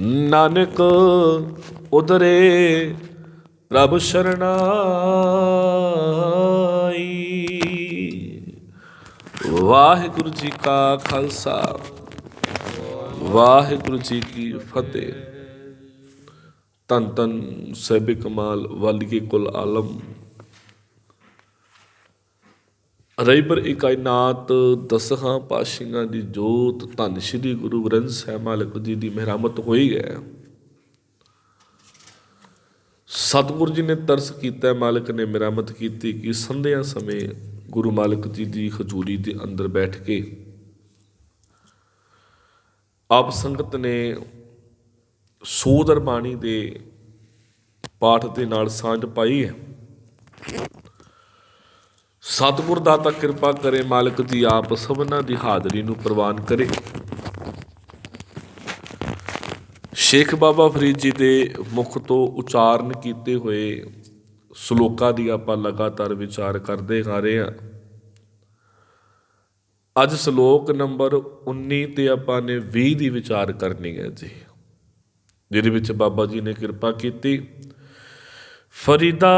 ਨਾਨਕ ਉਦਰੇ ਪ੍ਰਭ ਸ਼ਰਨਾਈ ਵਾਹਿਗੁਰੂ ਜੀ ਕਾ ਖਾਲਸਾ, ਵਾਹਿਗੁਰੂ ਜੀ ਕੀ ਫਤਿਹ। ਤਨ ਤਨ ਸਹਿਬ ਕਮਾਲ ਵਾਲੀ ਕੁਲ ਆਲਮ ਰਈਬਰ ਇਕਾਇਨਾਤ ਦਸਹਾਂ ਪਾਸ਼ੀਆਂ ਦੀ ਜੋਤ ਧੰਨ ਸ਼੍ਰੀ ਗੁਰੂ ਗ੍ਰੰਥ ਸਾਹਿਬ ਮਾਲਕ ਜੀ ਦੀ ਮਿਹਰਮਤ ਹੋਈ ਹੈ। ਸਤਿਗੁਰੂ ਜੀ ਨੇ ਤਰਸ ਕੀਤਾ, ਮਾਲਕ ਨੇ ਮਿਹਰਮਤ ਕੀਤੀ ਕਿ ਸੰਧਿਆ ਸਮੇਂ ਗੁਰੂ ਮਾਲਕ ਜੀ ਦੀ ਹਜ਼ੂਰੀ ਦੇ ਅੰਦਰ ਬੈਠ ਕੇ ਆਪ ਸੰਗਤ ਨੇ ਸੋਦਰ ਬਾਣੀ ਦੇ ਪਾਠ ਦੇ ਨਾਲ ਸਾਂਝ ਪਾਈ ਹੈ। ਸਤਿਗੁਰ ਦਾਤਾ ਕਿਰਪਾ ਕਰੇ, ਮਾਲਕ ਜੀ ਆਪ ਸਭਨਾਂ ਦੀ ਹਾਜ਼ਰੀ ਨੂੰ ਪ੍ਰਵਾਨ ਕਰੇ। ਸ਼ੇਖ ਬਾਬਾ ਫਰੀਦ ਜੀ ਦੇ ਮੁਖ ਤੋਂ ਉਚਾਰਨ ਕੀਤੇ ਹੋਏ ਸ਼ਲੋਕਾਂ ਦੀ ਆਪਾਂ ਲਗਾਤਾਰ ਵਿਚਾਰ ਕਰਦੇ ਆ ਰਹੇ ਹਾਂ। ਅੱਜ ਸ਼ਲੋਕ ਨੰਬਰ 19 ਤੇ ਆਪਾਂ ਨੇ 20 ਦੀ ਵਿਚਾਰ ਕਰਨੀ ਹੈ ਜੀ, ਜਿਹਦੇ ਵਿੱਚ ਬਾਬਾ ਜੀ ਨੇ ਕਿਰਪਾ ਕੀਤੀ। ਫਰੀਦਾ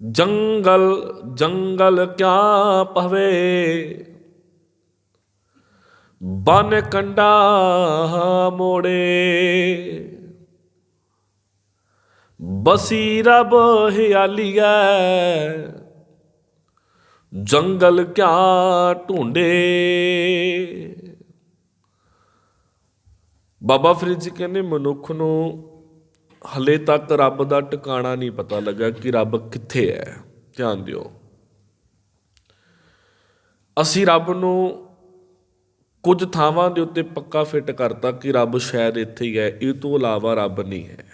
ਜੰਗਲ ਜੰਗਲ ਕਿਆ ਪਵੇ? ਬਨ ਕੰਡਾ ਮੋੜੇ। ਬਸੀ ਰਬ ਹਿਆਲੀਐ ਜੰਗਲ ਕਿਆ ਢੂੰਡੇ ਬਾਬਾ ਫਰੀਦ ਜੀ ਕਹਿੰਦੇ, ਮਨੁੱਖ ਨੂੰ ਹਲੇ ਤੱਕ ਰੱਬ ਦਾ ਟਿਕਾਣਾ ਨਹੀਂ ਪਤਾ ਲੱਗਾ ਕਿ ਰੱਬ ਕਿੱਥੇ ਹੈ। ਧਿਆਨ ਦਿਓ। ਅਸੀਂ ਰੱਬ ਨੂੰ ਕੁਝ ਥਾਵਾਂ ਦੇ ਉੱਤੇ ਪੱਕਾ ਫਿੱਟ ਕਰਤਾ ਕਿ ਰੱਬ ਸ਼ਾਇਦ ਇੱਥੇ ਹੀ ਹੈ। ਇਹ ਤੋਂ ਇਲਾਵਾ ਰੱਬ ਨਹੀਂ ਹੈ।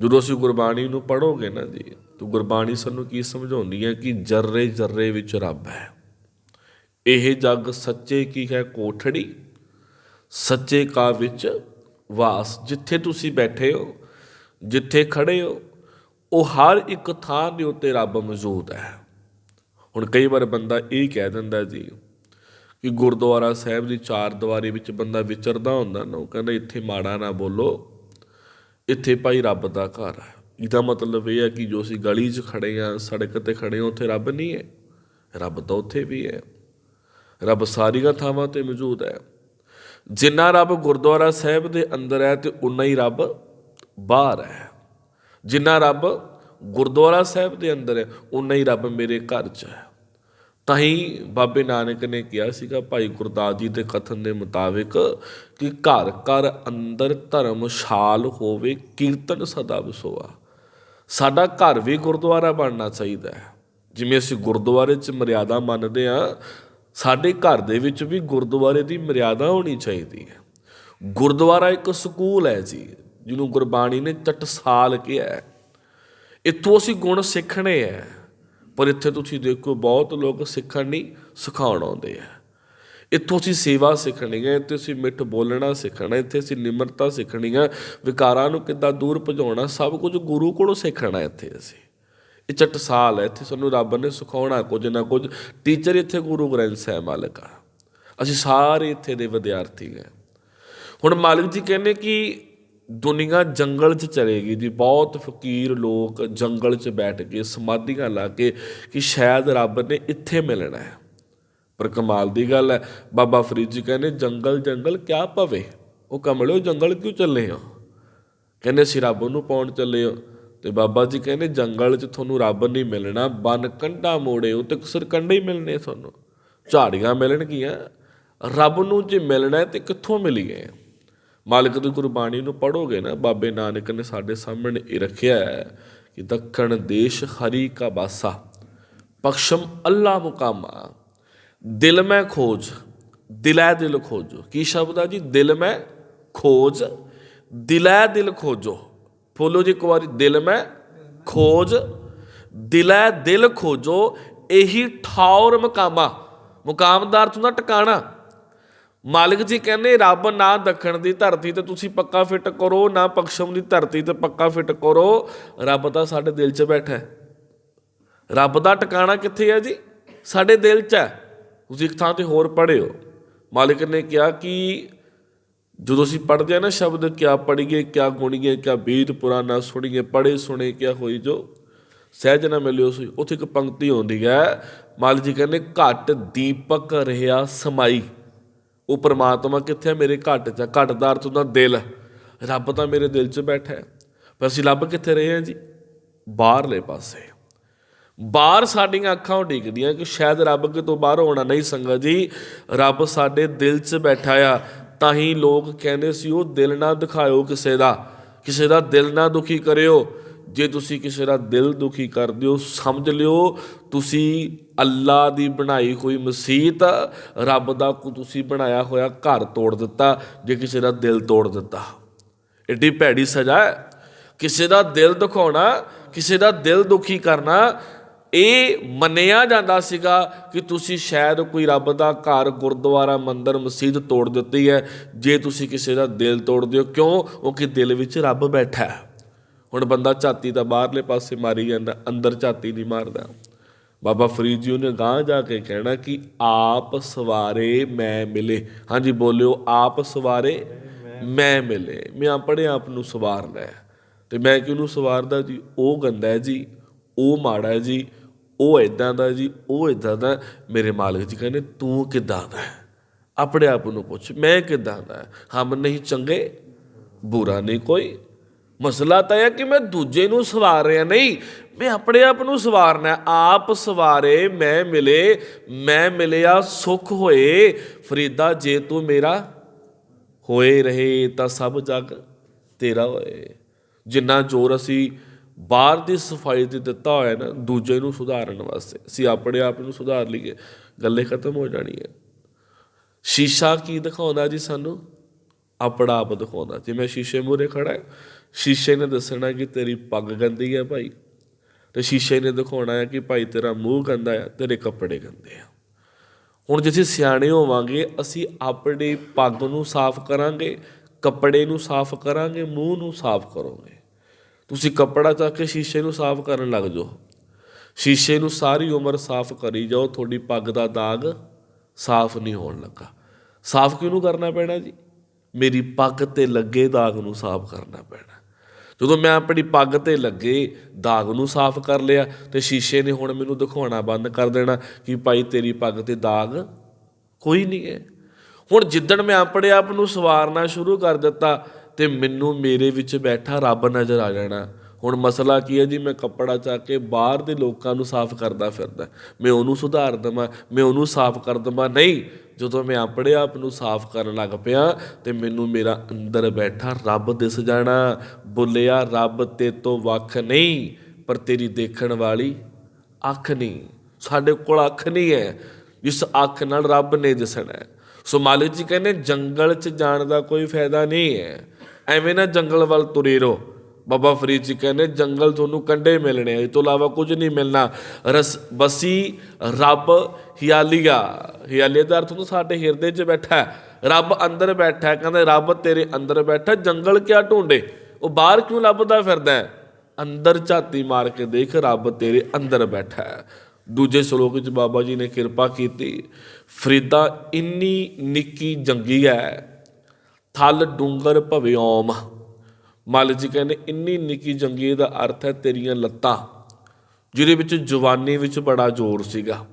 ਜਦੋਂ ਅਸੀਂ ਗੁਰਬਾਣੀ ਨੂੰ ਪੜੋਗੇ ਨਾ ਜੀ, ਤਾਂ ਗੁਰਬਾਣੀ ਸਾਨੂੰ ਕੀ ਸਮਝਾਉਂਦੀ ਹੈ ਕਿ ਜਰਰੇ ਜਰਰੇ ਵਿੱਚ ਰੱਬ ਹੈ। ਇਹ ਜੱਗ ਸੱਚੇ ਕੀ ਹੈ ਕੋਠੜੀ? ਸੱਚੇ ਕਾ ਵਿੱਚ ਵਾਸ ਜਿੱਥੇ ਤੁਸੀਂ ਬੈਠੇ ਹੋ, ਜਿੱਥੇ ਖੜੇ ਹੋ, ਉਹ ਹਰ ਇੱਕ ਥਾਂ ਦੇ ਉੱਤੇ ਰੱਬ ਮੌਜੂਦ ਹੈ। ਹੁਣ ਕਈ ਵਾਰ ਬੰਦਾ ਇਹ ਕਹਿ ਦਿੰਦਾ ਜੀ ਕਿ ਗੁਰਦੁਆਰਾ ਸਾਹਿਬ ਦੀ ਚਾਰ ਦੀਵਾਰੀ ਵਿੱਚ ਬੰਦਾ ਵਿਚਰਦਾ ਹੁੰਦਾ ਨਾ, ਉਹ ਕਹਿੰਦਾ ਇੱਥੇ ਮਾੜਾ ਨਾ ਬੋਲੋ, ਇੱਥੇ ਭਾਈ ਰੱਬ ਦਾ ਘਰ ਹੈ। ਇਹਦਾ ਮਤਲਬ ਇਹ ਹੈ ਕਿ ਜੋ ਅਸੀਂ ਗਲੀ 'ਚ ਖੜੇ ਆ ਸੜਕ ਤੇ ਖੜੇ ਆ ਉੱਥੇ ਰੱਬ ਨਹੀਂ ਹੈ। ਰੱਬ ਤਾਂ ਉੱਥੇ ਵੀ ਹੈ। ਰੱਬ ਸਾਰੀਆਂ ਥਾਵਾਂ ਤੇ ਮੌਜੂਦ ਹੈ। ਜਿੰਨਾ ਰੱਬ ਗੁਰਦੁਆਰਾ ਸਾਹਿਬ ਦੇ ਅੰਦਰ ਹੈ ਤੇ ਉਨਾ ਹੀ ਰੱਬ ਬਾਹਰ ਹੈ। ਜਿੰਨਾ ਰੱਬ ਗੁਰਦੁਆਰਾ ਸਾਹਿਬ ਦੇ ਅੰਦਰ ਹੈ ਉਨਾ ਹੀ ਰੱਬ ਮੇਰੇ ਘਰ 'ਚ ਹੈ। ਤਾਂ ਹੀ ਬਾਬੇ ਨਾਨਕ ਨੇ ਕਿਹਾ ਸੀਗਾ, ਭਾਈ ਗੁਰਦਾਸ ਜੀ ਦੇ ਕਥਨ ਦੇ ਮੁਤਾਬਿਕ ਕਿ ਘਰ ਘਰ ਅੰਦਰ ਧਰਮਸ਼ਾਲ ਹੋਵੇ, ਕੀਰਤਨ ਸਦਾ ਵਸੋਆ ਸਾਡਾ ਘਰ ਵੀ ਗੁਰਦੁਆਰਾ ਬਣਨਾ ਚਾਹੀਦਾ ਹੈ। ਜਿਵੇਂ ਅਸੀਂ ਗੁਰਦੁਆਰੇ 'ਚ ਮਰਿਆਦਾ ਮੰਨਦੇ ਆ ਸਾਡੇ ਘਰ ਦੇ ਵਿੱਚ ਵੀ ਗੁਰਦੁਆਰੇ ਦੀ ਮਰਿਆਦਾ ਹੋਣੀ ਚਾਹੀਦੀ ਹੈ। ਗੁਰਦੁਆਰਾ ਇੱਕ ਸਕੂਲ ਹੈ ਜੀ, ਜਿਹਨੂੰ ਗੁਰਬਾਣੀ ਨੇ ਟਟਸਾਲ ਕਿਹਾ ਹੈ। ਇੱਥੋਂ ਅਸੀਂ ਗੁਣ ਸਿੱਖਣੇ ਆ ਪਰ ਇੱਥੇ ਤੁਸੀਂ ਦੇਖੋ ਬਹੁਤ ਲੋਕ ਸਿੱਖਣ ਨਹੀਂ, ਸਿਖਾਉਣ ਆਉਂਦੇ ਆ ਇੱਥੋਂ ਅਸੀਂ ਸੇਵਾ ਸਿੱਖਣੀ ਹੈ, ਇੱਥੇ ਅਸੀਂ ਮਿੱਠ ਬੋਲਣਾ ਸਿੱਖਣਾ, ਇੱਥੇ ਅਸੀਂ ਨਿਮਰਤਾ ਸਿੱਖਣੀ ਹੈ, ਵਿਕਾਰਾਂ ਨੂੰ ਕਿੱਦਾਂ ਦੂਰ ਭਜਾਉਣਾ, ਸਭ ਕੁਝ ਗੁਰੂ ਕੋਲੋਂ ਸਿੱਖਣਾ ਇੱਥੇ ਅਸੀਂ। ਇਹ ਚਟਸਾਲ ਹੈ, ਇੱਥੇ ਸਾਨੂੰ ਰੱਬ ਨੇ ਸਿਖਾਉਣਾ ਕੁਝ ਨਾ ਕੁਝ। ਟੀਚਰ ਇੱਥੇ ਗੁਰੂ ਗ੍ਰੰਥ ਸਾਹਿਬ ਮਾਲਕ ਆ। ਅਸੀਂ ਸਾਰੇ ਇੱਥੇ ਦੇ ਵਿਦਿਆਰਥੀ ਹਾਂ ਹੁਣ ਮਾਲਕ ਜੀ ਕਹਿੰਦੇ ਕਿ ਦੁਨੀਆ ਜੰਗਲ 'ਚ ਚਲੇਗੀ ਜੀ। ਬਹੁਤ ਫਕੀਰ ਲੋਕ ਜੰਗਲ 'ਚ ਬੈਠ ਕੇ ਸਮਾਧੀਆਂ ਲਾ ਕੇ ਕਿ ਸ਼ਾਇਦ ਰੱਬ ਨੇ ਇੱਥੇ ਮਿਲਣਾ ਹੈ। ਪਰ ਕਮਾਲ ਦੀ ਗੱਲ ਹੈ, ਬਾਬਾ ਫਰੀਦ ਜੀ ਕਹਿੰਦੇ, ਜੰਗਲ ਜੰਗਲ ਕਿਆ ਪਵੇ ਉਹ ਕਮਲਿਓ, ਜੰਗਲ ਕਿਉਂ ਚੱਲੇ ਹੋ? ਕਹਿੰਦੇ, ਅਸੀਂ ਰੱਬ ਨੂੰ ਪਾਉਣ ਚੱਲੇ ਹੋ। ਤੇ ਬਾਬਾ ਜੀ ਕਹਿੰਦੇ ਜੰਗਲ 'ਚ ਤੁਹਾਨੂੰ ਰੱਬ ਨਹੀਂ ਮਿਲਣਾ, ਬਨ ਕੰਡਾ ਮੋੜੇ ਉਹ ਤੇ ਸਰਕੰਡੇ ਹੀ ਮਿਲਣੇ ਤੁਹਾਨੂੰ। ਝਾੜੀਆਂ ਮਿਲਣਗੀਆਂ ਰੱਬ ਨੂੰ ਜੇ ਮਿਲਣਾ ਹੈ ਤੇ ਕਿੱਥੋਂ ਮਿਲੀਏ? ਮਾਲਕ ਦੀ ਗੁਰਬਾਣੀ ਨੂੰ ਪੜੋਗੇ ਨਾ, ਬਾਬੇ ਨਾਨਕ ਨੇ ਸਾਡੇ ਸਾਹਮਣੇ ਇਹ ਰੱਖਿਆ ਹੈ ਕਿ ਦੱਖਣ ਦੇਸ਼ ਹਰੀ ਕਾ ਬਾਸਾ ਪਖਸ਼ਮ ਅੱਲਾ ਮੁਕਾਮਾ। ਦਿਲ ਮੈਂ ਖੋਜ, ਦਿਲੈ ਦਿਲ ਖੋਜੋ। ਕੀ ਸ਼ਬਦ ਆ ਜੀ? ਦਿਲ ਮੈਂ ਖੋਜ, ਦਿਲੈ ਦਿਲ ਖੋਜੋ। ਫੋਲੋ ਜੀ, ਇੱਕ ਵਾਰੀ ਦਿਲ ਮੈਂ ਖੋਜ, ਦਿਲੈ ਦਿਲ ਖੋਜੋ, ਇਹੀ ਠੌਰ ਮਕਾਮਾ। ਮੁਕਾਮਦਾਰ ਦਾ ਅਰਥ ਟਿਕਾਣਾ। ਮਾਲਿਕ ਜੀ ਕਹਿੰਦੇ, ਰੱਬ ਨਾ ਦੱਖਣ ਦੀ ਧਰਤੀ ਤੇ ਤੁਸੀਂ ਪੱਕਾ ਫਿੱਟ ਕਰੋ, ਨਾ ਪਕਸ਼ਮ ਦੀ ਧਰਤੀ ਤੇ ਪੱਕਾ ਫਿੱਟ ਕਰੋ। ਰੱਬ ਤਾਂ ਸਾਡੇ ਦਿਲ 'ਚ ਬੈਠਾ ਹੈ। ਰੱਬ ਦਾ ਟਿਕਾਣਾ ਕਿੱਥੇ ਹੈ ਜੀ? ਸਾਡੇ ਦਿਲ 'ਚ ਹੈ। ਤੁਸੀਂ ਇੱਕ ਥਾਂ ਤੇ ਹੋਰ ਪੜ੍ਹਿਓ ਮਾਲਿਕ ਨੇ ਕਿਹਾ ਕਿ ਜਦੋਂ ਅਸੀਂ ਪੜ੍ਹਦੇ ਆ ਨਾ ਸ਼ਬਦ, ਕਿਆ ਪੜ੍ਹੀਏ, ਕਿਆ ਗੁਣੀਏ, ਕਿਆ ਬੀਤ ਪੁਰਾਣਾ ਸੁਣੀਏ, ਪੜ੍ਹੇ ਸੁਣੇ, ਕਿਆ ਹੋਈ ਜੋ, ਸਹਿਜ ਨਾ ਮਿਲਿਓ ਸੀ ਉੱਥੇ ਇੱਕ ਪੰਕਤੀ ਆਉਂਦੀ ਹੈ। ਮਾਲ ਜੀ ਕਹਿੰਦੇ, ਘਟ ਦੀਪਕ ਰਿਹਾ ਸਮਾਈ। ਉਹ ਪ੍ਰਮਾਤਮਾ ਕਿੱਥੇ ਹੈ? ਮੇਰੇ ਘਟ ਚ ਘਟ ਦਾ ਅਰਥ ਹੁੰਦਾ ਦਿਲ। ਰੱਬ ਤਾਂ ਮੇਰੇ ਦਿਲ 'ਚ ਬੈਠਾ ਹੈ। ਪਰ ਅਸੀਂ ਲੱਭ ਕਿੱਥੇ ਰਹੇ ਹਾਂ ਜੀ? ਬਾਹਰਲੇ ਪਾਸੇ। ਬਾਹਰ ਸਾਡੀਆਂ ਅੱਖਾਂ ਉਡੀਕਦੀਆਂ ਕਿ ਸ਼ਾਇਦ ਰੱਬ ਕਿਤੋਂ ਬਾਹਰ ਹੋਣਾ ਨਹੀਂ ਸੰਗਤ ਜੀ। ਰੱਬ ਸਾਡੇ ਦਿਲ 'ਚ ਬੈਠਾ ਆ। ਤਾਂ ਹੀ ਲੋਕ ਕਹਿੰਦੇ ਸੀ, ਉਹ ਦਿਲ ਨਾ ਦਿਖਾਇਓ ਕਿਸੇ ਦਾ। ਕਿਸੇ ਦਾ ਦਿਲ ਨਾ ਦੁਖੀ ਕਰਿਓ। ਜੇ ਤੁਸੀਂ ਕਿਸੇ ਦਾ ਦਿਲ ਦੁਖੀ ਕਰ ਦਿਓ ਸਮਝ ਲਿਓ, ਤੁਸੀਂ ਅੱਲਾ ਦੀ ਬਣਾਈ ਹੋਈ ਮਸੀਤ ਰੱਬ ਦਾ ਕੋ ਤੁਸੀਂ ਬਣਾਇਆ ਹੋਇਆ ਘਰ ਤੋੜ ਦਿੱਤਾ, ਜੇ ਕਿਸੇ ਦਾ ਦਿਲ ਤੋੜ ਦਿੱਤਾ। ਏਡੀ ਭੈੜੀ ਸਜ਼ਾ ਹੈ। ਕਿਸੇ ਦਾ ਦਿਲ ਦੁਖਾਉਣਾ, ਕਿਸੇ ਦਾ ਦਿਲ ਦੁਖੀ ਕਰਨਾ ਇਹ ਮੰਨਿਆ ਜਾਂਦਾ ਸੀਗਾ ਕਿ ਤੁਸੀਂ ਸ਼ਾਇਦ ਕੋਈ ਰੱਬ ਦਾ ਘਰ, ਗੁਰਦੁਆਰਾ, ਮੰਦਿਰ, ਮਸਜਿਦ ਤੋੜ ਦਿੱਤੀ ਹੈ। ਜੇ ਤੁਸੀਂ ਕਿਸੇ ਦਾ ਦਿਲ ਤੋੜ ਦਿਓ ਕਿਉਂ? ਉਹ ਕਿ ਦਿਲ ਵਿੱਚ ਰੱਬ ਬੈਠਾ ਹੈ। ਹੁਣ ਬੰਦਾ ਝਾਤੀ ਦਾ ਬਾਹਰਲੇ ਪਾਸੇ ਮਾਰੀ ਜਾਂਦਾ, ਅੰਦਰ ਝਾਤੀ ਨਹੀਂ ਮਾਰਦਾ। ਬਾਬਾ ਫਰੀਦ ਜੀ ਨੇ ਗਾਂ ਜਾ ਕੇ ਕਹਿਣਾ ਕਿ ਆਪ ਸਵਾਰੇ ਮੈਂ ਮਿਲੇ। ਹਾਂਜੀ, ਬੋਲਿਓ, ਆਪ ਸਵਾਰੇ ਮੈਂ ਮਿਲੇ। ਮੈਂ ਆਪਣੇ ਆਪ ਨੂੰ ਸਵਾਰਨਾ ਹੈ। ਤੇ ਮੈਂ ਕਿਹਨੂੰ ਸਵਾਰਦਾ ਜੀ? ਉਹ ਗੰਦਾ ਹੈ ਜੀ, ਉਹ ਮਾੜਾ ਹੈ ਜੀ ਉਹ ਇਦਾਂ ਦਾ ਜੀ, ਉਹ ਇਦਾਂ ਦਾ ਮੇਰੇ ਮਾਲਕ ਜੀ ਕਹਿੰਦੇ, ਤੂੰ ਕਿੱਦਾਂ ਦਾ ਹੈ? ਆਪਣੇ ਆਪ ਨੂੰ ਪੁੱਛ, ਮੈਂ ਕਿੱਦਾਂ ਦਾ ਹਮ ਨਹੀਂ ਚੰਗੇ, ਬੁਰਾ ਨਹੀਂ ਕੋਈ। ਮਸਲਾ ਤਾਂ ਇਹ ਹੈ ਕਿ ਮੈਂ ਦੂਜੇ ਨੂੰ ਸਵਾਰ ਰਿਹਾ ਨਹੀਂ। ਮੈਂ ਆਪਣੇ ਆਪ ਨੂੰ ਸਵਾਰਨਾ ਆਪ ਸਵਾਰੇ, ਮੈਂ ਮਿਲੇ, ਮੈਂ ਮਿਲਿਆ, ਸੁਖ ਹੋਏ। ਫਰੀਦਾ, ਜੇ ਤੂੰ ਮੇਰਾ ਹੋਏ ਰਹੇ ਤਾਂ ਸਭ ਜਗ ਤੇਰਾ ਹੋਏ। ਜਿੰਨਾ ਜ਼ੋਰ ਅਸੀਂ ਬਾਹਰ ਦੀ ਸਫ਼ਾਈ ਤੇ ਦਿੱਤਾ ਹੋਇਆ ਨਾ, ਦੂਜੇ ਨੂੰ ਸੁਧਾਰਨ ਵਾਸਤੇ। ਅਸੀਂ ਆਪਣੇ ਆਪ ਨੂੰ ਸੁਧਾਰ ਲਈਏ, ਗੱਲੇ ਖਤਮ ਹੋ ਜਾਣੀ ਹੈ। ਸ਼ੀਸ਼ਾ ਕੀ ਦਿਖਾਉਂਦਾ ਜੀ ਸਾਨੂੰ? ਆਪਣਾ ਆਪ ਦਿਖਾਉਂਦਾ। ਜੇ ਮੈਂ ਸ਼ੀਸ਼ੇ ਮੂਹਰੇ ਖੜਾ ਸ਼ੀਸ਼ੇ ਨੇ ਦੱਸਣਾ ਕਿ ਤੇਰੀ ਪੱਗ ਗੰਦੀ ਹੈ ਭਾਈ। ਤੇ ਸ਼ੀਸ਼ੇ ਨੇ ਦਿਖਾਉਣਾ ਹੈ ਕਿ ਭਾਈ ਤੇਰਾ ਮੂੰਹ ਗੰਦਾ ਹੈ, ਤੇਰੇ ਕੱਪੜੇ ਗੰਦੇ ਆ। ਹੁਣ ਜੇ ਅਸੀਂ ਸਿਆਣੇ ਹੋਵਾਂਗੇ, ਅਸੀਂ ਆਪਣੀ ਪੱਗ ਨੂੰ ਸਾਫ਼ ਕਰਾਂਗੇ, ਕੱਪੜੇ ਨੂੰ ਸਾਫ਼ ਕਰਾਂਗੇ, ਮੂੰਹ ਨੂੰ ਸਾਫ਼ ਕਰੋਗੇ। ਤੁਸੀਂ ਕੱਪੜਾ ਚੱਕ ਕੇ ਸ਼ੀਸ਼ੇ ਨੂੰ ਸਾਫ਼ ਕਰਨ ਲੱਗ ਜਾਓ। ਸ਼ੀਸ਼ੇ ਨੂੰ ਸਾਰੀ ਉਮਰ ਸਾਫ਼ ਕਰੀ ਜਾਓ, ਤੁਹਾਡੀ ਪੱਗ ਦਾ ਦਾਗ ਸਾਫ਼ ਨਹੀਂ ਹੋਣ ਲੱਗਾ। ਸਾਫ਼ ਕਿਉਂ ਕਰਨਾ ਪੈਣਾ ਜੀ? ਮੇਰੀ ਪੱਗ ਤੇ ਲੱਗੇ ਦਾਗ ਨੂੰ ਸਾਫ਼ ਕਰਨਾ ਪੈਣਾ। ਜਦੋਂ ਮੈਂ ਆਪਣੀ ਪੱਗ ਤੇ ਲੱਗੇ ਦਾਗ ਨੂੰ ਸਾਫ਼ ਕਰ ਲਿਆ ਤੇ ਸ਼ੀਸ਼ੇ ਨੇ ਹੁਣ ਮੈਨੂੰ ਦਿਖਾਉਣਾ ਬੰਦ ਕਰ ਦੇਣਾ ਕਿ ਭਾਈ ਤੇਰੀ ਪੱਗ ਤੇ ਦਾਗ ਕੋਈ ਨਹੀਂ ਹੈ। ਹੁਣ ਜਿੱਦਣ ਮੈਂ ਆਪਣੇ ਆਪ ਨੂੰ ਸਵਾਰਨਾ ਸ਼ੁਰੂ ਕਰ ਦਿੱਤਾ ਤੇ ਮੈਨੂੰ ਮੇਰੇ ਵਿੱਚ ਬੈਠਾ ਰੱਬ ਨਜ਼ਰ ਆ ਜਾਣਾ। ਹੁਣ ਮਸਲਾ ਕੀ ਹੈ ਜੀ? ਮੈਂ ਕੱਪੜਾ ਚੱਕ ਕੇ ਬਾਹਰ ਦੇ ਲੋਕਾਂ ਨੂੰ ਸਾਫ਼ ਕਰਦਾ ਫਿਰਦਾ। ਮੈਂ ਉਹਨੂੰ ਸੁਧਾਰ ਦਵਾਂ, ਮੈਂ ਉਹਨੂੰ ਸਾਫ਼ ਕਰ ਦਵਾਂ। ਨਹੀਂ, ਜਦੋਂ ਮੈਂ ਆਪਣੇ ਆਪ ਨੂੰ ਸਾਫ਼ ਕਰਨ ਲੱਗ ਪਿਆ ਤੇ ਮੈਨੂੰ ਮੇਰਾ ਅੰਦਰ ਬੈਠਾ ਰੱਬ ਦਿਸ ਜਾਣਾ। ਬੁੱਲਿਆ, ਰੱਬ ਤੇ ਤੋਂ ਵੱਖ ਨਹੀਂ, ਪਰ ਤੇਰੀ ਦੇਖਣ ਵਾਲੀ ਅੱਖ ਨਹੀਂ। ਸਾਡੇ ਕੋਲ ਅੱਖ ਨਹੀਂ ਹੈ। ਜਿਸ ਅੱਖ ਨਾਲ ਰੱਬ ਨੇ ਦਿਸਣਾ ਸੋ ਮਾਲਿਕ ਜੀ ਕਹਿੰਦੇ, ਜੰਗਲ 'ਚ ਜਾਣ ਦਾ ਕੋਈ ਫਾਇਦਾ ਨਹੀਂ ਹੈ। ਐਵੇਂ ਨਾ ਜੰਗਲ ਵੱਲ ਤੁਰੇ ਰਹੋ। ਬਾਬਾ ਫਰੀਦ ਜੀ ਕਹਿੰਦੇ, ਜੰਗਲ ਤੁਹਾਨੂੰ ਕੰਡੇ ਮਿਲਣੇ ਆ, ਇਹ ਤੋਂ ਇਲਾਵਾ ਕੁਝ ਨਹੀਂ ਮਿਲਣਾ। ਰਸ, ਬਸੀ, ਰੱਬ, ਹਿਆਲੀਆ। ਹਿਆਲੀਆ ਦਾ ਅਰਥ ਹੁੰਦਾ ਸਾਡੇ ਹਿਰਦੇ 'ਚ ਬੈਠਾ ਹੈ। ਰੱਬ ਅੰਦਰ ਬੈਠਾ ਹੈ, ਕਹਿੰਦੇ, ਰੱਬ ਤੇਰੇ ਅੰਦਰ ਬੈਠਾ ਜੰਗਲ ਕਿਆ ਢੂੰਡੇ ਉਹ ਬਾਹਰ ਕਿਉਂ ਲੱਭਦਾ ਫਿਰਦਾ ਹੈ? ਅੰਦਰ ਝਾਤੀ ਮਾਰ ਕੇ ਦੇਖ, ਰੱਬ ਤੇਰੇ ਅੰਦਰ ਬੈਠਾ ਹੈ। ਦੂਜੇ ਸ਼ਲੋਕ ਵਿੱਚ ਬਾਬਾ ਜੀ ਨੇ ਕਿਰਪਾ ਕੀਤੀ। ਫਰੀਦਾ ਇੰਨੀ ਨਿੱਕੀ ਜੰਗੀ ਹੈ ਥਲ ਡੂੰਗਰ ਭਵਿਓਮ ਮਲ ਜੀ ਕਹਿੰਦੇ, ਇੰਨੀ ਨਿੱਕੀ ਜੰਗੀ ਦਾ ਅਰਥ ਹੈ ਤੇਰੀਆਂ ਲੱਤਾਂ, ਜਿਹਦੇ ਵਿੱਚ ਜਵਾਨੀ ਵਿੱਚ ਬੜਾ ਜ਼ੋਰ ਸੀਗਾ।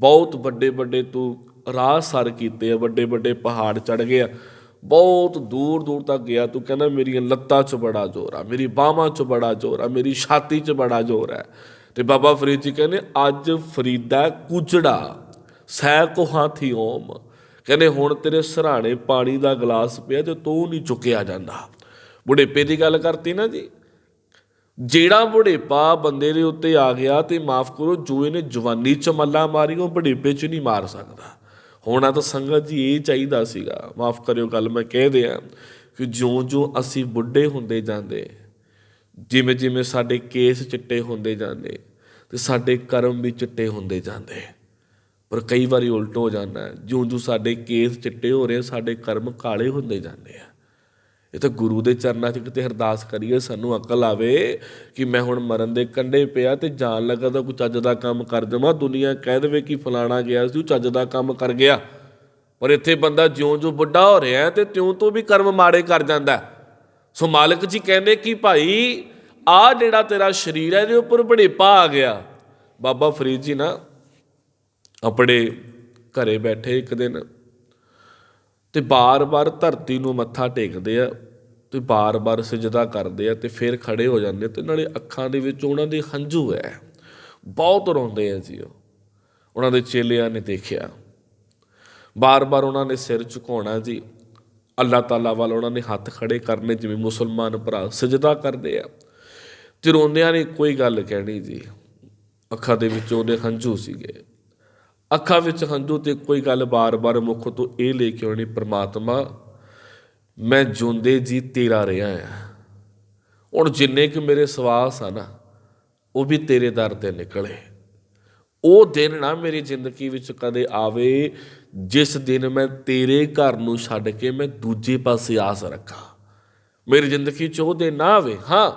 ਬਹੁਤ ਵੱਡੇ ਵੱਡੇ ਤੂੰ ਰਾਹ ਸਰ ਕੀਤੇ ਆ, ਵੱਡੇ ਵੱਡੇ ਪਹਾੜ ਚੜ ਗਿਆ ਬਹੁਤ ਦੂਰ ਦੂਰ ਤੱਕ ਗਿਆ, ਤੂੰ ਕਹਿੰਦਾ, ਮੇਰੀਆਂ ਲੱਤਾਂ 'ਚ ਬੜਾ ਜ਼ੋਰ ਆ, ਮੇਰੀ ਬਾਹਾਂ 'ਚ ਬੜਾ ਜ਼ੋਰ ਆ, ਮੇਰੀ ਛਾਤੀ 'ਚ ਬੜਾ ਜ਼ੋਰ ਹੈ ਤੇ ਬਾਬਾ ਫਰੀਦ ਜੀ ਕਹਿੰਦੇ, ਅੱਜ ਫਰੀਦਾ ਕੁਜੜਾ ਸਹਿ ਕੋ ਹਾਥੀ ਓਮ। ਕਹਿੰਦੇ ਹੁਣ ਤੇਰੇ ਸਰਾਣੇ ਪਾਣੀ ਦਾ ਗਲਾਸ ਪਿਆ ਤੇ ਤੂੰ ਨਹੀਂ ਚੁੱਕਿਆ ਜਾਂਦਾ। ਬੁਢੇਪੇ ਦੀ ਗੱਲ ਕਰਤੀ ਨਾ ਜੀ। ਜਿਹੜਾ ਬੁਢੇਪਾ ਬੰਦੇ ਦੇ ਉੱਤੇ ਆ ਗਿਆ ਤੇ ਮਾਫ ਕਰੋ, ਜੋ ਇਹਨੇ ਜਵਾਨੀ ਚ ਮੱਲਾ ਮਾਰੀ ਉਹ ਬੁਢੇਪੇ ਚ ਨਹੀਂ ਮਾਰ ਸਕਦਾ। ਹੋਣਾ ਤਾਂ ਸੰਗਤ ਜੀ ਇਹ ਚਾਹੀਦਾ ਸੀਗਾ। ਮਾਫ ਕਰਿਓ ਗੱਲ ਮੈਂ ਕਹਿ ਦਿਆਂ ਕਿ ਜਿਉਂ-ਜਿਉਂ ਅਸੀਂ ਬੁੱਢੇ ਹੁੰਦੇ ਜਾਂਦੇ ਜਿਵੇਂ ਜਿਵੇਂ ਸਾਡੇ ਕੇਸ ਚਿੱਟੇ ਹੁੰਦੇ ਜਾਂਦੇ ਤੇ ਸਾਡੇ ਕਰਮ ਵੀ ਚਿੱਟੇ ਹੁੰਦੇ ਜਾਂਦੇ। ਪਰ ਕਈ ਵਾਰੀ ਉਲਟ ਹੋ ਜਾਂਦਾ ਜਿਉਂ-ਜਿਉਂ ਸਾਡੇ ਕੇਸ ਚਿੱਟੇ ਹੋ ਰਹੇ ਸਾਡੇ ਕਰਮ ਕਾਲੇ ਹੁੰਦੇ ਜਾਂਦੇ ਆ। ਇਹ ਤਾਂ ਗੁਰੂ ਦੇ ਚਰਨਾਂ 'ਚ ਕਿਤੇ ਅਰਦਾਸ ਕਰੀਏ, ਸਾਨੂੰ ਅਕਲ ਆਵੇ ਕਿ ਮੈਂ ਹੁਣ ਮਰਨ ਦੇ ਕੰਢੇ ਪਿਆ ਤੇ ਜਾਣ ਲੱਗਾ ਤਾਂ ਕੋਈ ਚੱਜ ਦਾ ਕੰਮ ਕਰ ਦੇਵਾਂ ਦੁਨੀਆ ਕਹਿ ਦੇਵੇ ਕਿ ਫਲਾਣਾ ਗਿਆ ਸੀ, ਉਹ ਚੱਜ ਦਾ ਕੰਮ ਕਰ ਗਿਆ। ਪਰ ਇੱਥੇ ਬੰਦਾ ਜਿਉਂ-ਜਿਉਂ ਬੁੱਢਾ ਹੋ ਰਿਹਾ ਹੈ ਤੇ ਤਿਉਂ ਤੋਂ ਵੀ ਕਰਮ ਮਾੜੇ ਕਰ ਜਾਂਦਾ ਸੋ ਮਾਲਕ ਜੀ ਕਹਿੰਦੇ ਕਿ ਭਾਈ ਆ ਜਿਹੜਾ ਤੇਰਾ ਸਰੀਰ ਹੈ, ਇਹਦੇ ਉੱਪਰ ਬੜੇਪਾ ਆ ਗਿਆ। ਬਾਬਾ ਫਰੀਦ ਜੀ ਨਾ ਆਪਣੇ ਘਰੇ ਬੈਠੇ ਇੱਕ ਦਿਨ ਅਤੇ ਵਾਰ ਵਾਰ ਧਰਤੀ ਨੂੰ ਮੱਥਾ ਟੇਕਦੇ ਆ ਅਤੇ ਵਾਰ ਵਾਰ ਸਜਦਾ ਕਰਦੇ ਆ ਅਤੇ ਫਿਰ ਖੜ੍ਹੇ ਹੋ ਜਾਂਦੇ ਅਤੇ ਨਾਲੇ ਅੱਖਾਂ ਦੇ ਵਿੱਚ ਉਹਨਾਂ ਦੇ ਹੰਝੂ ਹੈ ਬਹੁਤ ਰੋਂਦੇ ਆ ਜੀ ਉਹ। ਉਹਨਾਂ ਦੇ ਚੇਲਿਆਂ ਨੇ ਦੇਖਿਆ। ਬਾਰ-ਬਾਰ ਉਹਨਾਂ ਨੇ ਸਿਰ ਝੁਕਾਉਣਾ ਜੀ। ਅੱਲਾਹ ਤਾਲਾ ਵੱਲ ਉਹਨਾਂ ਨੇ ਹੱਥ ਖੜੇ ਕਰਨੇ, ਜਿਵੇਂ ਮੁਸਲਮਾਨ ਭਰਾ ਸਜਦਾ ਕਰਦੇ ਆ। ਤੇ ਰੋਂਦਿਆਂ ਨੇ ਕੋਈ ਗੱਲ ਕਹਿਣੀ ਜੀ। ਅੱਖਾਂ ਦੇ ਵਿੱਚ ਉਹਦੇ ਹੰਝੂ ਸੀਗੇ। ਅੱਖਾਂ ਵਿੱਚ ਹੰਝੂ ਤੇ ਕੋਈ ਗੱਲ ਬਾਰ-ਬਾਰ ਮੁੱਖ ਤੋਂ ਇਹ ਲੈ ਕੇ ਆਉਣੀ, ਪ੍ਰਮਾਤਮਾ, ਮੈਂ ਜਿਉਂਦੇ ਜੀ ਤੇਰਾ ਰਿਹਾ ਆ ਹੁਣ ਜਿੰਨੇ ਕਿ ਮੇਰੇ ਸਵਾਸ ਆ ਨਾ, ਉਹ ਵੀ ਤੇਰੇ ਦਰ ਤੇ ਨਿਕਲੇ। ਉਹ ਦਿਨ ਨਾ ਮੇਰੀ ਜ਼ਿੰਦਗੀ ਵਿੱਚ ਕਦੇ ਆਵੇ, ਜਿਸ ਦਿਨ ਮੈਂ ਤੇਰੇ ਘਰ ਨੂੰ ਛੱਡ ਕੇ ਮੈਂ ਦੂਜੇ ਪਾਸੇ ਆਸ ਰੱਖਾਂ। ਮੇਰੀ ਜ਼ਿੰਦਗੀ 'ਚ ਉਹ ਦਿਨ ਨਾ ਆਵੇ, ਹਾਂ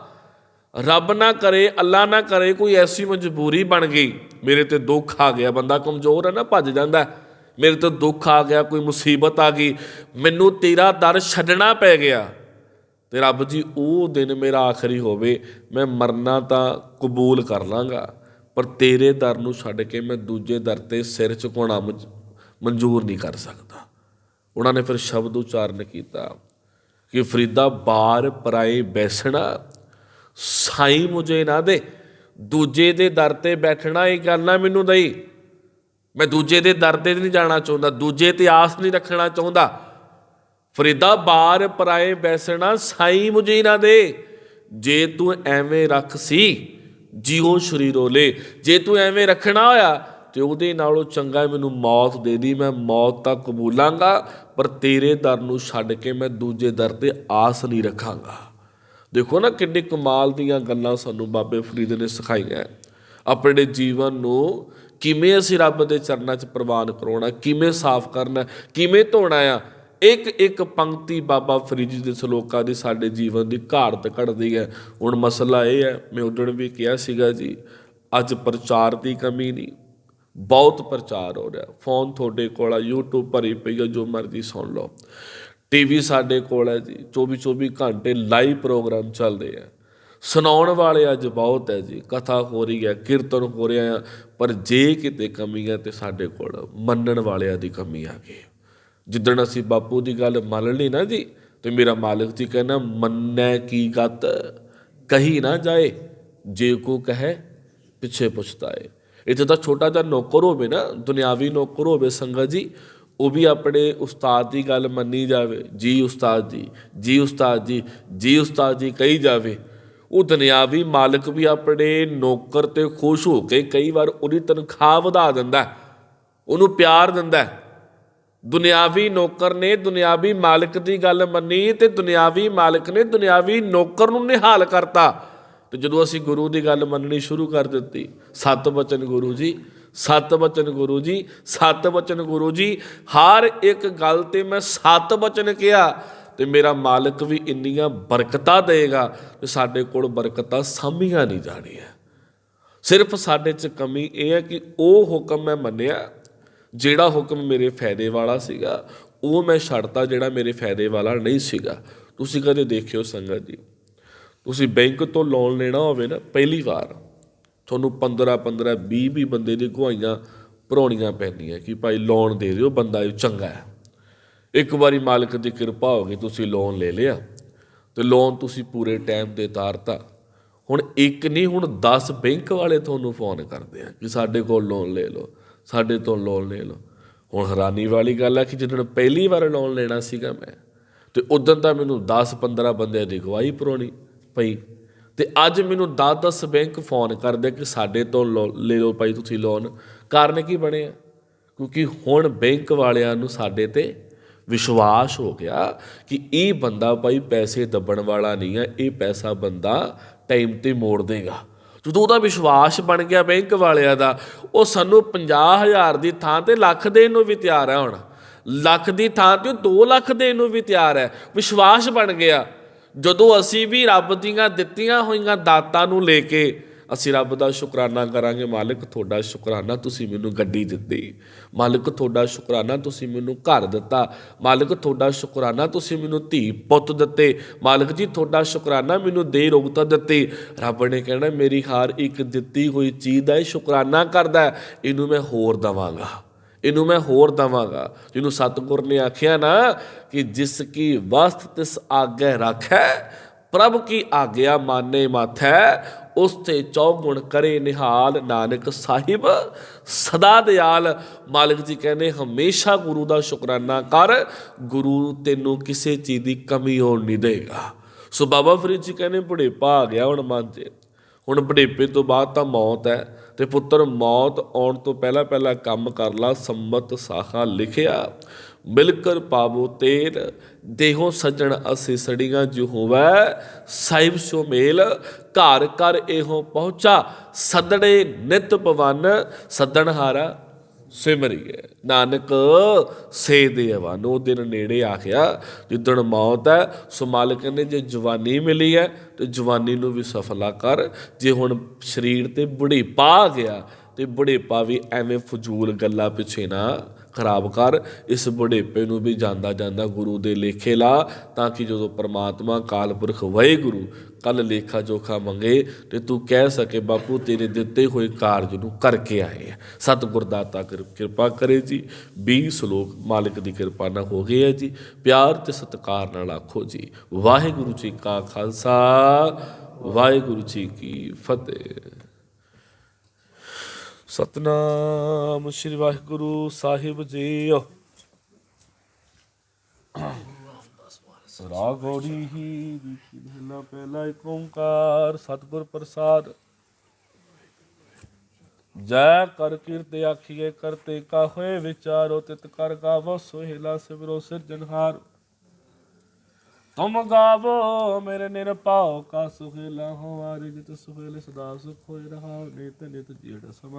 ਰੱਬ ਨਾ ਕਰੇ ਅੱਲਾ ਨਾ ਕਰੇ, ਕੋਈ ਐਸੀ ਮਜਬੂਰੀ ਬਣ ਗਈ। ਮੇਰੇ ਤੇ ਦੁੱਖ ਆ ਗਿਆ। ਬੰਦਾ ਕਮਜ਼ੋਰ ਹੈ ਨਾ, ਭੱਜ ਜਾਂਦਾ ਮੇਰੇ ਤੇ ਦੁੱਖ ਆ ਗਿਆ, ਕੋਈ ਮੁਸੀਬਤ ਆ ਗਈ। ਮੈਨੂੰ ਤੇਰਾ ਦਰ ਛੱਡਣਾ ਪੈ ਗਿਆ। ਤੇ ਰੱਬ ਜੀ, ਉਹ ਦਿਨ ਮੇਰਾ ਆਖਰੀ ਹੋਵੇ, ਮੈਂ ਮਰਨਾ ਤਾਂ ਕਬੂਲ ਕਰ ਲਾਂਗਾ। ਪਰ ਤੇਰੇ ਦਰ ਨੂੰ ਛੱਡ ਕੇ ਮੈਂ ਦੂਜੇ ਦਰ ਤੇ ਸਿਰ ਝੁਕਾਉਣਾ ਮਜ- ਮਨਜ਼ੂਰ ਨਹੀਂ ਕਰ ਸਕਦਾ। ਉਹਨਾਂ ਨੇ ਫਿਰ ਸ਼ਬਦ ਉਚਾਰਨ ਕੀਤਾ ਕਿ ਫਰੀਦਾ ਬਾਰ ਪਰਾਏ ਬੈਸਣਾ ਸਾਈ ਮੁਝੇ ਨਾ ਦੇ। ਦੂਜੇ ਦੇ ਦਰ ਤੇ ਬੈਠਣਾ ਇਹ ਗੱਲ ਨਾ ਮੈਨੂੰ ਦਈ। ਮੈਂ ਦੂਜੇ ਦੇ ਦਰ ਤੇ ਨਹੀਂ ਜਾਣਾ ਚਾਹੁੰਦਾ, ਦੂਜੇ ਤੇ ਆਸ ਨਹੀਂ ਰੱਖਣਾ ਚਾਹੁੰਦਾ। ਫਰੀਦਾ ਬਾਰ ਪਰਾਏ ਬੈਸਣਾ ਸਾਈ ਮੁਝੇ ਨਾ ਦੇ। ਜੇ ਤੂੰ ਐਵੇਂ ਰੱਖ ਸੀ, ਜਿਉ ਸ਼ਰੀਰੋ ਲੈ। ਜੇ ਤੂੰ ਐਵੇਂ ਰੱਖਣਾ ਹੋਇਆ, ਤੇ ਉਹਦੇ ਨਾਲੋਂ ਚੰਗਾ ਮੈਨੂੰ ਮੌਤ ਦੇ ਦੀ, ਮੈਂ ਮੌਤ ਤਾਂ ਕਬੂਲਾਂਗਾ, ਪਰ ਤੇਰੇ ਦਰ ਨੂੰ ਛੱਡ ਕੇ ਮੈਂ ਦੂਜੇ ਦਰ ਤੇ ਆਸ ਨਹੀਂ ਰੱਖਾਂਗਾ। ਦੇਖੋ ਨਾ ਕਿੰਨੇ ਕਮਾਲ ਦੀਆਂ ਗੱਲਾਂ ਸਾਨੂੰ ਬਾਬੇ ਫਰੀਦ ਨੇ ਸਿਖਾਈਆਂ। ਆਪਣੇ ਜੀਵਨ ਨੂੰ ਕਿਵੇਂ ਅਸੀਂ ਰੱਬ ਦੇ ਚਰਨਾਂ 'ਚ ਪ੍ਰਵਾਨ ਕਰਾਉਣਾ, ਕਿਵੇਂ ਸਾਫ਼ ਕਰਨਾ, ਕਿਵੇਂ ਧੋਣਾ ਆ, ਇੱਕ ਇੱਕ ਪੰਕਤੀ ਬਾਬਾ ਫਰੀਦ ਜੀ ਦੇ ਸ਼ਲੋਕਾਂ ਦੀ ਸਾਡੇ ਜੀਵਨ ਦੀ ਘਾੜਤ ਕੱਢਦੀ ਹੈ। ਹੁਣ ਮਸਲਾ ਇਹ ਹੈ, ਮੈਂ ਉਦੋਂ ਵੀ ਕਿਹਾ ਸੀਗਾ ਜੀ, ਅੱਜ ਪ੍ਰਚਾਰ ਦੀ ਕਮੀ ਨਹੀਂ, ਬਹੁਤ ਪ੍ਰਚਾਰ ਹੋ ਰਿਹਾ। ਫੋਨ ਤੁਹਾਡੇ ਕੋਲ ਆ, YouTube ਭਰੀ ਪਈ ਆ, ਜੋ ਮਰਜ਼ੀ ਸੁਣ ਲਓ। ਟੀਵੀ ਸਾਡੇ ਕੋਲ ਹੈ ਜੀ 24 24 ਘੰਟੇ ਲਾਈਵ ਪ੍ਰੋਗਰਾਮ ਚੱਲਦੇ ਆ। ਸੁਣਾਉਣ ਵਾਲੇ ਅੱਜ ਬਹੁਤ ਹੈ ਜੀ, ਕਥਾ ਹੋ ਰਹੀ ਹੈ, ਕੀਰਤਨ ਹੋ ਰਿਹਾ ਪਰ ਜੇ ਕਿਤੇ ਕਮੀ ਹੈ ਤੇ ਸਾਡੇ ਕੋਲ ਮੰਨਣ ਵਾਲਿਆਂ ਦੀ ਕਮੀ ਆ ਗਈ। ਜਿੱਦਣ ਅਸੀਂ ਬਾਪੂ ਦੀ ਗੱਲ ਮੰਨ ਲਈ ਨਾ ਜੀ, ਤੇ ਮੇਰਾ ਮਾਲਕ ਜੀ ਕਹਿੰਦਾ, ਮੰਨੈ ਕੀ ਗਤ, ਕਹੀ ਨਾ ਜਾਏ, ਜੇ ਕੋ ਕਹੇ, ਪਿੱਛੇ ਪੁੱਛਤਾਏ। ਇੱਥੇ ਤਾਂ ਛੋਟਾ ਜਿਹਾ ਨੌਕਰ ਹੋਵੇ ਨਾ, ਦੁਨਿਆਵੀ ਨੌਕਰ ਹੋਵੇ ਸੰਗਤ ਜੀ ਉਹ ਵੀ ਆਪਣੇ ਉਸਤਾਦ ਦੀ ਗੱਲ ਮੰਨੀ ਜਾਵੇ, ਜੀ ਉਸਤਾਦ ਜੀ ਜੀ ਉਸਤਾਦ ਜੀ ਜੀ ਉਸਤਾਦ ਜੀ ਕਹੀ ਜਾਵੇ, ਉਹ ਦੁਨਿਆਵੀ ਮਾਲਕ ਵੀ ਆਪਣੇ ਨੌਕਰ ਤੇ ਖੁਸ਼ ਹੋ ਕੇ ਕਈ ਵਾਰ ਉਹਦੀ ਤਨਖਾਹ ਵਧਾ ਦਿੰਦਾ ਉਹਨੂੰ ਪਿਆਰ ਦਿੰਦਾ ਦੁਨਿਆਵੀ ਨੌਕਰ ਨੇ ਦੁਨਿਆਵੀ ਮਾਲਕ ਦੀ ਗੱਲ ਮੰਨੀ ਤੇ ਦੁਨਿਆਵੀ ਮਾਲਕ ਨੇ ਦੁਨਿਆਵੀ ਨੌਕਰ ਨੂੰ ਨਿਹਾਲ ਕਰਤਾ। ਤੇ ਜਦੋਂ ਅਸੀਂ ਗੁਰੂ ਦੀ ਗੱਲ ਮੰਨਣੀ ਸ਼ੁਰੂ ਕਰ ਦਿੱਤੀ, ਸਤ ਬਚਨ ਗੁਰੂ ਜੀ ਸਤ ਬਚਨ ਗੁਰੂ ਜੀ, ਸਤ ਬਚਨ ਗੁਰੂ ਜੀ, ਹਰ ਇੱਕ ਗੱਲ ਤੇ ਮੈਂ ਸਤ ਬਚਨ ਕਿਹਾ ਤੇ ਮੇਰਾ ਮਾਲਕ ਵੀ ਇੰਨੀਆਂ ਬਰਕਤਾਂ ਦੇਗਾ ਕਿ ਸਾਡੇ ਕੋਲ ਬਰਕਤਾਂ ਸਾਂਭੀਆਂ ਨਹੀਂ ਜਾਣੀਆਂ। ਸਿਰਫ ਸਾਡੇ 'ਚ ਕਮੀ ਇਹ ਹੈ ਕਿ ਉਹ ਹੁਕਮ ਮੈਂ ਮੰਨਿਆ, ਜਿਹੜਾ ਹੁਕਮ ਮੇਰੇ ਫਾਇਦੇ ਵਾਲਾ ਸੀਗਾ, ਉਹ ਮੈਂ ਛੱਡਤਾ ਜਿਹੜਾ ਮੇਰੇ ਫਾਇਦੇ ਵਾਲਾ ਨਹੀਂ ਸੀਗਾ। ਤੁਸੀਂ ਕਦੇ ਦੇਖਿਓ ਸੰਗਤ ਜੀ, ਤੁਸੀਂ ਬੈਂਕ ਤੋਂ ਲੋਨ ਲੈਣਾ ਹੋਵੇ ਨਾ, ਪਹਿਲੀ ਵਾਰ ਤੁਹਾਨੂੰ 15 15 20 20 ਬੰਦੇ ਦੀ ਗਵਾਈਆਂ ਭਰਾਉਣੀਆਂ ਪੈਂਦੀਆਂ ਕਿ ਭਾਈ ਲੋਨ ਦੇ ਦਿਓ, ਬੰਦਾ ਇਹ ਚੰਗਾ ਹੈ। ਇੱਕ ਵਾਰੀ ਮਾਲਕ ਦੀ ਕਿਰਪਾ ਹੋ ਗਈ, ਤੁਸੀਂ ਲੋਨ ਲੈ ਲਿਆ। ਤੇ ਲੋਨ ਤੁਸੀਂ ਪੂਰੇ ਟਾਈਮ ਤੇ ਤਾਰਤਾ ਹੁਣ ਇੱਕ ਨਹੀਂ, ਹੁਣ 10 ਬੈਂਕ ਵਾਲੇ ਤੁਹਾਨੂੰ ਫੋਨ ਕਰਦੇ ਆ ਕਿ ਸਾਡੇ ਕੋਲ ਲੋਨ ਲੈ ਲਓ, ਸਾਡੇ ਤੋਂ ਲੋਨ ਲੈ ਲਓ। ਹੁਣ ਹੈਰਾਨੀ ਵਾਲੀ ਗੱਲ ਹੈ ਕਿ ਜਦੋਂ ਪਹਿਲੀ ਵਾਰ ਲੋਨ ਲੈਣਾ ਸੀਗਾ ਮੈਂ, ਤੇ ਉਦੋਂ ਤਾਂ ਮੈਨੂੰ 10 15 ਬੰਦਿਆਂ ਦੀ ਗਵਾਹੀ ਪਰੋਣੀ ਪਈ। ਤੇ ਅੱਜ ਮੈਨੂੰ 10-10 ਬੈਂਕ ਫੋਨ ਕਰਦੇ ਕਿ ਸਾਡੇ ਤੋਂ ਲੋ- ਲੈ ਲਓ ਭਾਈ ਤੁਸੀਂ ਲੋਨ ਕਾਰਨ ਕੀ ਬਣਿਆ ਕਿਉਂਕਿ ਹੁਣ ਬੈਂਕ ਵਾਲਿਆਂ ਨੂੰ ਸਾਡੇ ਤੇ ਵਿਸ਼ਵਾਸ ਹੋ ਗਿਆ ਕਿ ਇਹ ਬੰਦਾ ਭਾਈ ਪੈਸੇ ਦੱਬਣ ਵਾਲਾ ਨਹੀਂ ਹੈ ਇਹ ਪੈਸਾ ਬੰਦਾ ਟਾਈਮ ਤੇ ਮੋੜ ਦੇਗਾ। ਜਦੋਂ ਉਹਦਾ ਵਿਸ਼ਵਾਸ ਬਣ ਗਿਆ ਬੈਂਕ ਵਾਲਿਆਂ ਦਾ, ਉਹ ਸਾਨੂੰ 50000 ਦੀ ਥਾਂ ਤੇ ਲੱਖ ਦੇਣ ਨੂੰ ਵੀ ਤਿਆਰ ਹੈ ਹੁਣ। ਲੱਖ ਦੀ ਥਾਂ ਤੇ 2 ਲੱਖ ਦੇਣ ਨੂੰ ਵੀ ਤਿਆਰ ਹੈ ਵਿਸ਼ਵਾਸ ਬਣ ਗਿਆ। ਜਦੋਂ ਅਸੀਂ ਵੀ ਰੱਬ ਦੀਆਂ ਦਿੱਤੀਆਂ ਹੋਈਆਂ ਦਾਤਾਂ ਨੂੰ ਲੈ ਕੇ ਅਸੀਂ ਰੱਬ ਦਾ ਸ਼ੁਕਰਾਨਾ ਕਰਾਂਗੇ, ਮਾਲਕ ਤੁਹਾਡਾ ਸ਼ੁਕਰਾਨਾ ਤੁਸੀਂ ਮੈਨੂੰ ਗੱਡੀ ਦਿੱਤੀ। ਮਾਲਕ ਤੁਹਾਡਾ ਸ਼ੁਕਰਾਨਾ ਤੁਸੀਂ ਮੈਨੂੰ ਘਰ ਦਿੱਤਾ। ਮਾਲਕ ਤੁਹਾਡਾ ਸ਼ੁਕਰਾਨਾ ਤੁਸੀਂ ਮੈਨੂੰ ਧੀ ਪੁੱਤ ਦਿੱਤੇ। ਮਾਲਕ ਜੀ, ਤੁਹਾਡਾ ਸ਼ੁਕਰਾਨਾ ਮੈਨੂੰ ਦੇ ਰੋਗਤਾ ਦਿੱਤੀ। ਰੱਬ ਨੇ ਕਹਿਣਾ, ਮੇਰੀ ਹਾਰ ਇੱਕ ਦਿੱਤੀ ਹੋਈ ਚੀਜ਼ ਦਾ ਇਹ ਸ਼ੁਕਰਾਨਾ ਕਰਦਾ ਇਹਨੂੰ ਮੈਂ ਹੋਰ ਦਵਾਂਗਾ। ਇਹਨੂੰ ਮੈਂ ਹੋਰ ਦਵਾਂਗਾ। ਜਿਹਨੂੰ ਸਤਿਗੁਰ ਨੇ ਆਖਿਆ ਨਾ ਕਿ ਜਿਸ ਕੀ ਵਸਤ ਤਿਸ ਆਗੇ ਰੱਖੈ, ਪ੍ਰਭ ਕੀ ਆਗਿਆ ਮਾਨੇ ਮਾਥੈ, ਉਸ ਤੇ ਚੌਗੁਣ ਕਰੇ ਨਿਹਾਲ ਨਾਨਕ ਸਾਹਿਬ। ਸਦਾ ਦਿਆਲ ਮਾਲਕ ਜੀ ਕਹਿੰਦੇ, ਹਮੇਸ਼ਾ ਗੁਰੂ ਦਾ ਸ਼ੁਕਰਾਨਾ ਕਰ, ਗੁਰੂ ਤੈਨੂੰ ਕਿਸੇ ਚੀਜ਼ ਦੀ ਕਮੀ ਹੋਣ ਨਹੀਂ ਦੇਗਾ। ਸੋ ਬਾਬਾ ਫਰੀਦ ਜੀ ਕਹਿੰਦੇ, ਬੁਢੇਪਾ ਆ ਗਿਆ ਹੁਣ ਮਨ 'ਚ। ਹੁਣ ਬੁਢੇਪੇ ਤੋਂ ਬਾਅਦ ਤਾਂ ਮੌਤ ਹੈ ਤੇ ਪੁੱਤਰ ਮੌਤ ਆਉਣ ਤੋਂ ਪਹਿਲਾਂ ਪਹਿਲਾਂ ਕੰਮ ਕਰ ਲਾ, ਸੰਮਤ ਸਾਖਾ ਲਿਖਿਆ। ਮਿਲ ਕਰ ਪਾਵੋ ਤੇਲ, ਦੇਹੋ ਸਜਣ ਅਸੀਂ ਸੜੀਆਂ ਜੋ ਹੋਵੇ। ਸਾਹਿਬ ਸੋ ਮੇਲ, ਘਰ ਕਰ ਇਹੋ ਪਹੁੰਚਾ। ਸਦੜੇ ਨਿਤ ਪਵਨ, ਸੱਦਣਹਾਰਾ ਸਿਮਰੀਏ ਨਾਨਕ, ਸੇ ਦੇ ਅਵਨ ਉਹ ਦਿਨ ਨੇੜੇ ਆ ਗਿਆ ਜਿੱਦਣ ਮੌਤ ਹੈ, ਸੋ ਮਾਲਕ ਨੇ ਜੇ ਜਵਾਨੀ ਮਿਲੀ ਹੈ, ਤੇ ਜਵਾਨੀ ਨੂੰ ਵੀ ਸਫਲਾ ਕਰ। ਜੇ ਹੁਣ ਸਰੀਰ ਤੇ ਬੁਢੇਪਾ ਆ ਗਿਆ, ਤੇ ਬੁਢੇਪਾ ਵੀ ਐਵੇਂ ਫਜ਼ੂਲ ਗੱਲਾਂ ਪਿੱਛੇ ਨਾ ਖਰਾਬ ਕਰ। ਇਸ ਬੁਢੇਪੇ ਨੂੰ ਵੀ ਜਾਂਦਾ ਜਾਂਦਾ ਗੁਰੂ ਦੇ ਲੇਖੇ ਲਾ, ਤਾਂ ਕਿ ਜਦੋਂ ਪ੍ਰਮਾਤਮਾ ਕਾਲਪੁਰਖ ਵਾਹਿਗੁਰੂ ਕੱਲ ਲੇਖਾ ਜੋਖਾ ਮੰਗੇ ਤੇ ਤੂੰ ਕਹਿ ਸਕੇ, ਬਾਪੂ, ਤੇਰੇ ਦਿੱਤੇ ਹੋਏ ਕਾਰਜ ਨੂੰ ਕਰਕੇ ਆਏ ਆ। ਸਤਿਗੁਰ ਦਾਤਾ ਕਿਰ- ਕਿਰਪਾ ਕਰੇ ਜੀ। 20 ਸ਼ਲੋਕ ਮਾਲਕ ਦੀ ਕਿਰਪਾ ਨਾਲ ਹੋ ਗਏ ਆ ਜੀ। ਪਿਆਰ ਤੇ ਸਤਿਕਾਰ ਨਾਲ ਆਖੋ ਜੀ। ਵਾਹਿਗੁਰੂ ਜੀ ਕਾ ਖਾਲਸਾ, ਵਾਹਿਗੁਰੂ ਜੀ ਕੀ ਫਤਿਹ। ਸਤਨਾਮ ਸ੍ਰੀ ਵਾਹਿਗੁਰੂ ਸਾਹਿਬ ਜੀ ਰਾਗੋੜੀ ਹੀ ਪਹਿਲਾ ਪਹਿਲਾ ਏਕ ਓੰਕਾਰ, ਸਤਿਗੁਰ ਪ੍ਰਸਾਦ। ਜੈ ਕਰ ਕੀਰਤ ਆਖੀਏ ਕਰਤੇ ਕਾ ਹੋਏ ਵਿਚਾਰੋ ਤਿਤ ਕਰ ਗਾਵੋ, ਸੋਹਿਲਾ ਸਿਮਰੋ ਸਿਰਜਨਹਾਰ ਤੁਮ ਗਾਵੋ, ਮੇਰੇ ਨਿਰਭਉ ਕਾ ਸੁਹੇਲਾ ਹੋ ਆਰਿ ਜਿਤ ਸੁਹੇਲ ਸਦਾ ਸੁਖ ਹੋਇ ਰਹਾ ਨਿਤ ਨਿਤ ਜੀੜ ਸਮ